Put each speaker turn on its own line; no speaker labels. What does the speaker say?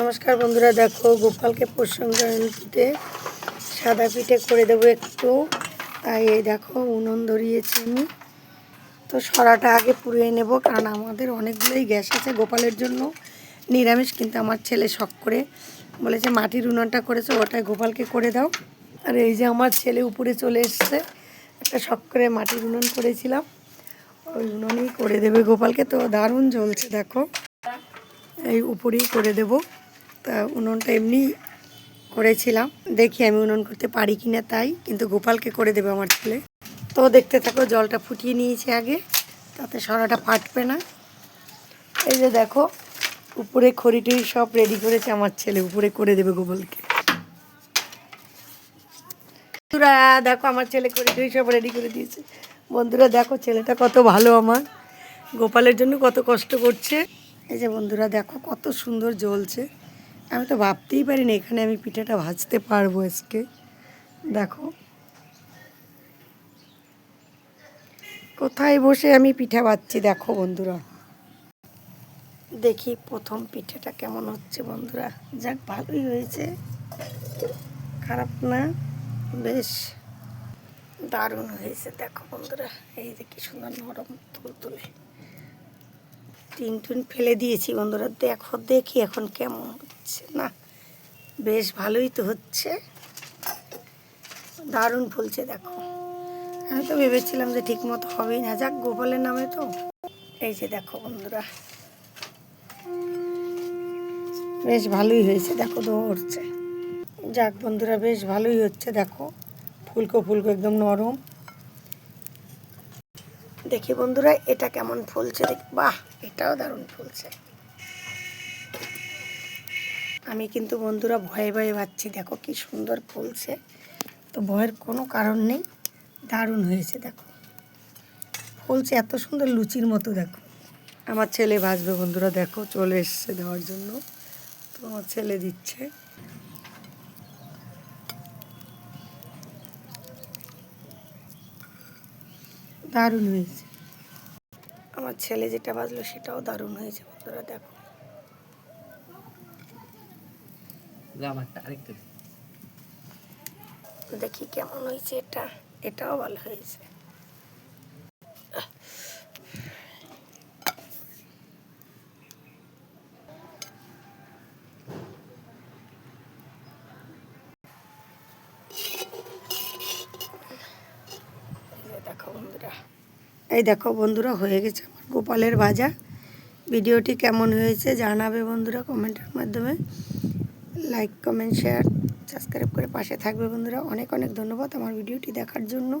নমস্কার বন্ধুরা, দেখো গোপালকে পৌষ সাদা পিঠে করে দেবো একটু। তাই এই দেখো উনুন ধরিয়েছি আমি। তো সরাটা আগে পুড়িয়ে নেব, কারণ আমাদের অনেকগুলোই গ্যাস আছে গোপালের জন্য। নিরামিষ, কিন্তু আমার ছেলে শখ করে। বলেছে, মাটির উনুনটা করেছে, ওটাই গোপালকে করে দাও। আর এই যে আমার ছেলে উপরে চলে এসছে, একটা শখ করে মাটির উনুন করেছিলাম। ওই উনুনই করে দেবে গোপালকে, তো দারুণ জ্বলছে, দেখো। এই উপরেই করে দেব। তা উনুনটা এমনি করেছিলাম। দেখি আমি উনুন করতে পারি কিনা তাই, কিন্তু গোপালকে করে দেবে আমার ছেলে। তো দেখতে থাকো, জলটা ফুটিয়ে নিয়েছি আগে, তাতে সরাটা ফাটবে না। এই যে দেখো, উপরে খড়ি টড়ি সব রেডি করেছে আমার ছেলে, উপরে করে দেবে গোপালকে। বন্ধুরা, দেখো আমার ছেলে খড়ি টড়ি সব রেডি করে দিয়েছে। বন্ধুরা, দেখো ছেলেটা কত ভালো আমার। গোপালের জন্য কত কষ্ট করছে। এই যে বন্ধুরা, দেখো কত সুন্দর জ্বলছে। আমি তো ভাবতেই পারি না এখানে আমি পিঠাটা ভাজতে পারব আজকে। দেখো। কোথায় বসে আমি পিঠা ভাজছি দেখো বন্ধুরা। দেখি প্রথম পিঠেটা কেমন হচ্ছে বন্ধুরা। যাক, ভালোই হয়েছে। খারাপ না? বেশ। দারুণ হয়েছে দেখো বন্ধুরা। এই যে কি সুন্দর নরম তুল তুলে টিন টুন ফেলে দিয়েছি বন্ধুরা। দেখো, দেখি এখন কেমন হচ্ছে, না? বেশ ভালোই তো হচ্ছে। দারুণ ফুলছে, দেখো। আমি তো ভেবেছিলাম যে ঠিক মতো হবেই না। যাক, গোপালের নামে তো। এই যে দেখো বন্ধুরা। বেশ ভালোই হয়েছে, দেখো দৌড়ছে যাক বন্ধুরা, বেশ ভালোই হচ্ছে, দেখো। ফুলকো ফুলকো একদম নরম। দেখি বন্ধুরা, এটা কেমন ফুলছে দেখ, বাহ, এটাও দারুণ ফুলছে। আমি কিন্তু বন্ধুরা ভয়ে ভয়ে পাচ্ছি দেখো কি সুন্দর ফুলছে। তো ভয়ের কোনো কারণ নেই, দারুণ হয়েছে, দেখো। ফুলছে এত সুন্দর লুচির মতো, দেখো। আমার ছেলে ভাজবে বন্ধুরা, দেখো, চলে এসছে দেওয়ার জন্য। তো আমার ছেলে দিচ্ছে। দারুণ হয়েছে। আমার ছেলে যেটা বাজলো সেটাও দারুণ হয়েছে বন্ধুরা দেখো। দেখি কেমন হয়েছে এটা এটাও ভালো হয়েছে। এই দেখো বন্ধুরা। এই দেখো বন্ধুরা হয়ে গেছে। গোপালের ভাজা ভিডিওটি কেমন হয়েছে জানাবে বন্ধুরা কমেন্টের মাধ্যমে। লাইক কমেন্ট শেয়ার সাবস্ক্রাইব করে পাশে থাকবে বন্ধুরা। অনেক অনেক ধন্যবাদ আমার ভিডিওটি দেখার জন্য।